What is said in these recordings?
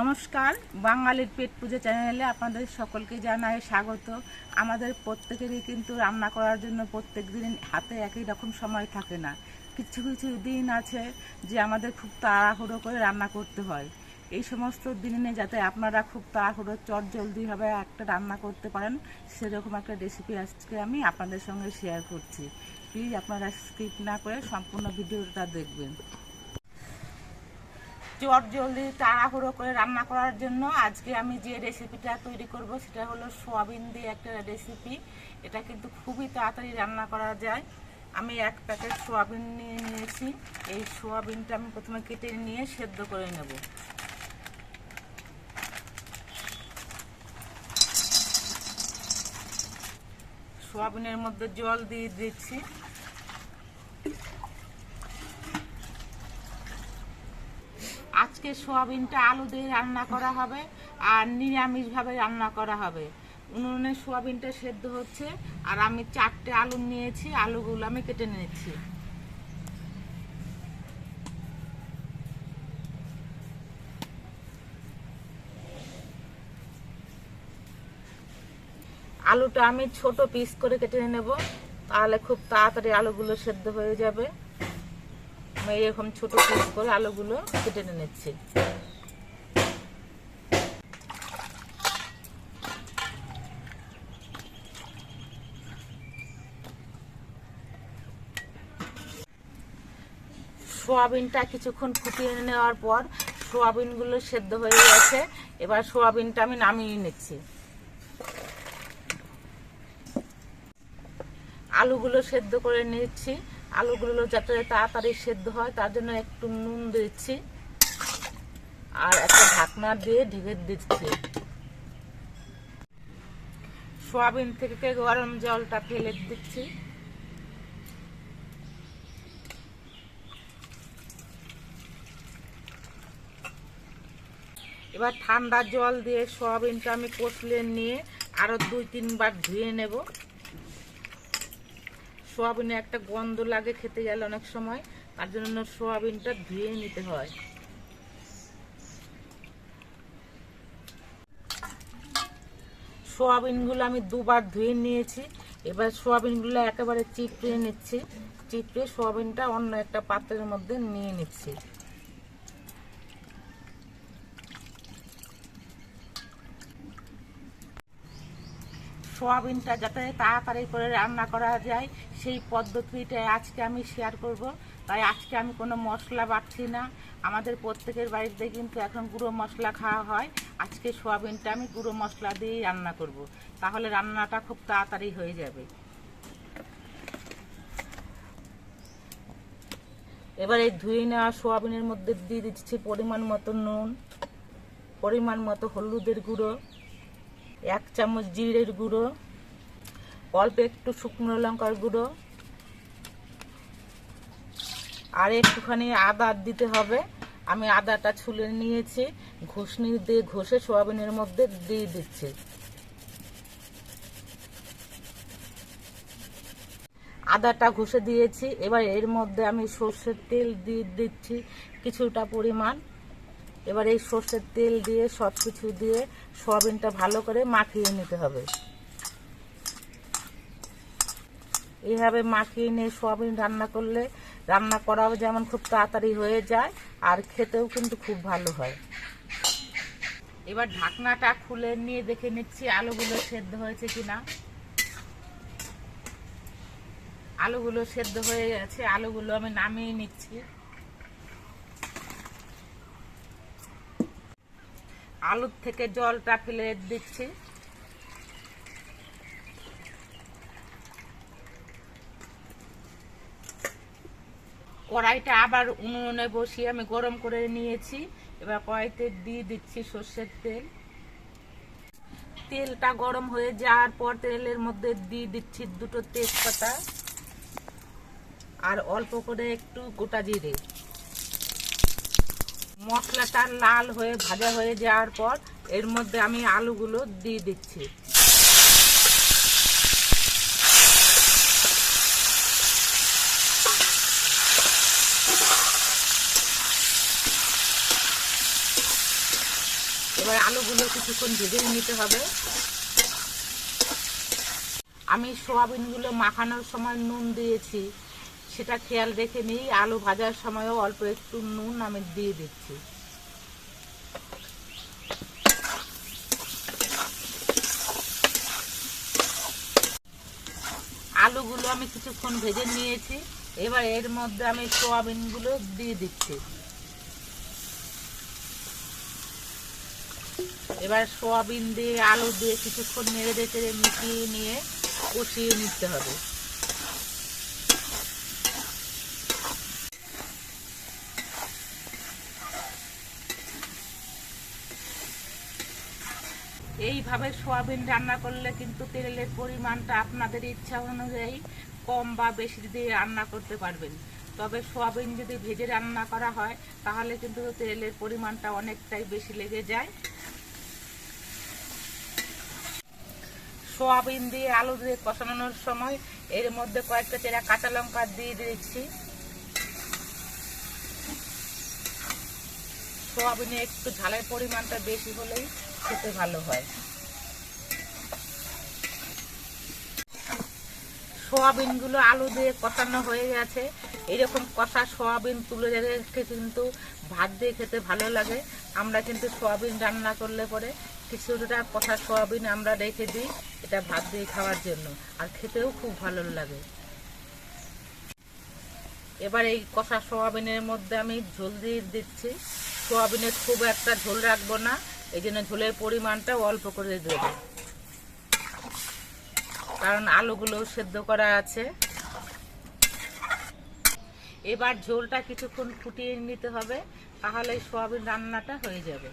নমস্কার, বাঙালির পেট পুজো চ্যানেলে আপনাদের সকলকে জানাই স্বাগত। আমাদের প্রত্যেকেরই কিন্তু রান্না করার জন্য প্রত্যেক দিন হাতে একই রকম সময় থাকে না। কিছু কিছু দিন আছে যে আমাদের খুব তাড়াহুড়ো করে রান্না করতে হয়। এই সমস্ত দিনে যাতে আপনারা খুব তাড়াহুড়ো চট জলদিভাবে একটা রান্না করতে পারেন, সেরকম একটা রেসিপি আজকে আমি আপনাদের সঙ্গে শেয়ার করছি। প্লিজ আপনারা স্কিপ না করে সম্পূর্ণ ভিডিওটা দেখবেন। চট জলদি তাড়াহুড়ো করে রান্না করার জন্য আজকে আমি যে রেসিপিটা তৈরি করব সেটা হলো সোয়াবিন দিয়ে একটা রেসিপি এটা কিন্তু খুবই তাড়াতাড়ি রান্না করা যায়। আমি এক প্যাকেট সোয়াবিন নিয়ে নিয়েছি। এই সোয়াবিনটা আমি প্রথমে কেটে নিয়ে সেদ্ধ করে নেব। সোয়াবিনের মধ্যে জল দিয়ে দিচ্ছি। আজকে সোয়াবিনটা আলু দিয়ে রান্না করা হবে আর নিরামিষভাবে রান্না করা হবে। উনুনে সোয়াবিনটা সেদ্ধ হচ্ছে আর আমি চারটে আলু নিয়েছি, আলুগুলো আমি কেটে নিয়েছি আলুটা আমি ছোট পিস করে কেটে নেব, তাহলে খুব তাড়াতাড়ি আলুগুলো সেদ্ধ হয়ে যাবে। আমি এরকম ছোট পিস করে আলুগুলো কেটে নিচ্ছি। সোয়াবিনটা কিছুক্ষণ ফুটিয়ে নেওয়ার পর সোয়াবিনগুলো সেদ্ধ হয়ে গেছে। এবার সোয়াবিনটা আমি নামিয়ে নিচ্ছি। আলুগুলো সেদ্ধ করে নিচ্ছি। আলুগুলো যাতে তাড়াতাড়ি সেদ্ধ হয়, তার জন্য একটু নুন দিচ্ছি। আর একটা ঢাকনা দিয়ে ঢেকে দিচ্ছি। সোয়াবিন থেকে গরম জলটা ফেলে দিচ্ছি। এবার ঠান্ডা জল দিয়ে সোয়াবিনটা আমি কষলে নিয়ে আরও দুই তিনবার ধুয়ে নেব। সোয়াবিনে একটা গন্ধ লাগে, খেতে গেলে অনেক সময়। তার জন্য সোয়াবিনটা ধুয়ে নিতে হয়। সোয়াবিনগুলো আমি দুবার ধুয়ে নিয়েছি। এবার সোয়াবিনগুলো একেবারে চিপড়ে নিচ্ছি। চিপড়ে সোয়াবিনটা অন্য একটা পাত্রের মধ্যে নিয়ে নিচ্ছি। সোয়াবিনটা যাতে তাড়াতাড়ি করে রান্না করা যায়, সেই পদ্ধতিটা আজকে আমি শেয়ার করব। তাই আজকে আমি কোনো মশলা বাটছি না। আমাদের প্রত্যেকের বাড়িতে কিন্তু এখন গুঁড়ো মশলা খাওয়া হয়। আজকে সোয়াবিনটা আমি গুঁড়ো মশলা দিয়েই রান্না করব। তাহলে রান্নাটা খুব তাড়াতাড়ি হয়ে যাবে। এবার এই ধুয়ে নেওয়া সোয়াবিনের মধ্যে দিয়ে দিচ্ছি পরিমাণ মতো নুন, পরিমাণ মতো হলুদের গুঁড়ো। এক চামচ জিরের গুঁড়ো, অল্প একটু শুকনো লঙ্কার গুঁড়ো, আর একটুখানি আদা দিতে হবে। আমি আদাটা ছুলে নিয়েছি, ঘুষনি দিয়ে ঘষে সোয়াবিনের মধ্যে দিয়ে দিচ্ছি। আদাটা ঘষে দিয়েছি, এবার এর মধ্যে আমি সর্ষের তেল দিয়ে দিচ্ছি কিছুটা পরিমাণ। এবার এই সর্ষের তেল দিয়ে সব কিছু দিয়ে সয়াবিনটা ভালো করে মাখিয়ে নিতে হবে। এইভাবে মাখিয়ে নিয়ে সয়াবিন রান্না করলে, রান্না করাও যেমন খুব তাড়াতাড়ি হয়ে যায়, আর খেতেও কিন্তু খুব ভালো হয়। এবার ঢাকনাটা খুলে নিয়ে দেখে নিচ্ছি আলুগুলো সেদ্ধ হয়েছে কিনা। আলুগুলো সেদ্ধ হয়ে গেছে, আলুগুলো আমি নামিয়ে নিচ্ছি। আলুর থেকে জলটা ফেলে দিচ্ছি। কড়াইটা আবার উনুনে বসিয়ে আমি গরম করে নিয়েছি। এবার কড়াইতে দিয়ে দিচ্ছি সর্ষের তেল। তেলটা গরম হয়ে যাওয়ার পর তেলের মধ্যে দিয়ে দিচ্ছি দুটো তেজপাতা। আর অল্প করে একটু গোটা জিরে। মশলাটা লাল হয়ে, ভাজা হয়ে যাওয়ার পর এর মধ্যে আমি আলুগুলো দিয়ে দিচ্ছি। এবার আলুগুলো কিছুক্ষণ ভেজে নিতে হবে। আমি সোয়াবিনগুলো মাখানোর সময় নুন দিয়েছি। সেটা খেয়াল রেখে নিই। আলু ভাজার সময়ও অল্প একটু নুন আমি দিয়ে দিচ্ছি। আলুগুলো আমি কিছুক্ষণ ভেজে নিয়েছি। এবার এর মধ্যে আমি সোয়াবিনগুলো দিয়ে দিচ্ছি। এবার সোয়াবিন দিয়ে আলু দিয়ে কিছুক্ষণ নেড়ে দেখে মিশিয়ে নিয়ে কষিয়ে নিতে হবে। এইভাবে সোয়াবিন রান্না করলে কিন্তু তেলের পরিমাণটা আপনাদের ইচ্ছা অনুযায়ী কম বা বেশি দিয়ে রান্না করতে পারবেন। তবে সোয়াবিন যদি ভেজে রান্না করা হয়, তাহলে কিন্তু তেলের পরিমাণটা অনেকটাই বেশি লেগে যায়। সোয়াবিন দিয়ে আলু দিয়ে কষানোর সময় এর মধ্যে কয়েকটা চেরা কাঁচা লঙ্কা দিয়ে দিচ্ছি। সোয়াবিনে একটু ঝালের পরিমাণটা বেশি হলেই খেতে ভালো হয়। সোয়াবিনগুলো আলু দিয়ে কষানো হয়ে গেছে। এরকম কষা সোয়াবিন তুলে রেখে কিন্তু ভাত দিয়ে খেতে ভালো লাগে। আমরা কিন্তু সোয়াবিন রান্না করলে পরে কিছুটা কষা সোয়াবিন আমরা রেখে দিই এটা ভাত দিয়ে খাওয়ার জন্য। আর খেতেও খুব ভালো লাগে। এবার এই কষা সোয়াবিনের মধ্যে আমি ঝোল দিয়ে দিচ্ছি। সোয়াবিনের খুব একটা ঝোল রাখব না। এই জন্য ঝোলের পরিমাণটা অল্প করে দেবো। কারণ আলুগুলো সেদ্ধ করা আছে। এবার ঝোলটা কিছুক্ষণ ফুটিয়ে নিতে হবে, তাহলে সোয়াবিন রান্নাটা হয়ে যাবে।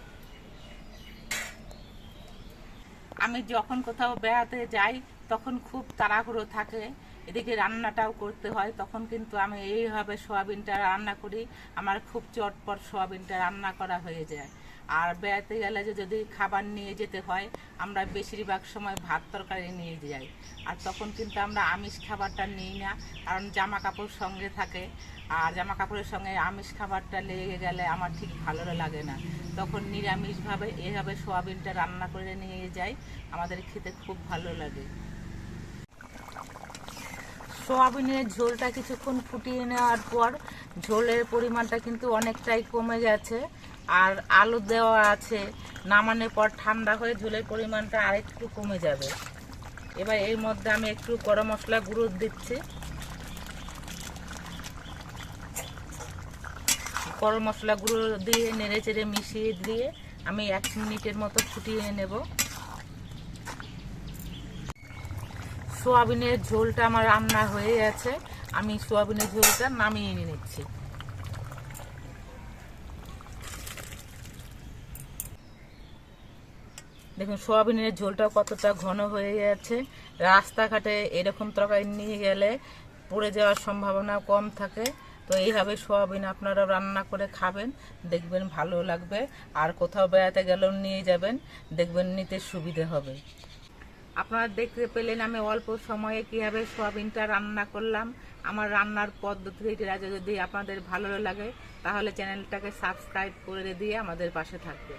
আমি যখন কোথাও বেড়াতে যাই, তখন খুব তাড়াহুড়ো থাকে। এদিকে রান্নাটাও করতে হয়, তখন কিন্তু আমি এইভাবে সোয়াবিনটা রান্না করি। আমার খুব চটপট সোয়াবিনটা রান্না করা হয়ে যায়। আর বেড়াতে গেলে যে যদি খাবার নিয়ে যেতে হয়, আমরা বেশিরভাগ সময় ভাত তরকারি নিয়ে যাই। আর তখন কিন্তু আমরা আমিষ খাবারটা নিই না, কারণ জামা কাপড় সঙ্গে থাকে। আর জামা কাপড়ের সঙ্গে আমিষ খাবারটা লেগে গেলে আমার ঠিক ভালো লাগে না। তখন নিরামিষভাবে এভাবে সোয়াবিনটা রান্না করে নিয়ে যাই, আমাদের খেতে খুব ভালো লাগে। সোয়াবিনের ঝোলটা কিছুক্ষণ ফুটিয়ে নেওয়ার পর, ঝোলের পরিমাণটা কিন্তু অনেকটাই কমে গেছে। আর আলু দেওয়া আছে, নামানোর পর ঠান্ডা হয়ে ঝোলের পরিমাণটা আরেকটু কমে যাবে। এবার এর মধ্যে আমি একটু গরম মশলা গুঁড়ো দিচ্ছি। গরম মশলা গুঁড়ো দিয়ে নেড়ে চেড়ে মিশিয়ে দিয়ে আমি এক মিনিটের মতো ফুটিয়ে নেব। সোয়াবিনের ঝোলটা আমার রান্না হয়ে গেছে। আমি সোয়াবিনের ঝোলটা নামিয়ে নিচ্ছি। দেখুন, সোয়াবিনের ঝোলটা কতটা ঘন হয়ে গেছে। রাস্তাঘাটে এরকম তরকারি নিয়ে গেলে পড়ে যাওয়ার সম্ভাবনা কম থাকে। তো এইভাবে সোয়াবিন আপনারা রান্না করে খাবেন, দেখবেন ভালো লাগবে। আর কোথাও বেড়াতে গেলেও নিয়ে যাবেন, দেখবেন নিতে সুবিধে হবে। আপনারা দেখতে পেলেন আমি অল্প সময়ে কীভাবে সোয়াবিনটা রান্না করলাম। আমার রান্নার পদ্ধতিটা যদি আপনাদের ভালো লাগে, তাহলে চ্যানেলটাকে সাবস্ক্রাইব করে দিয়ে আমাদের পাশে থাকবে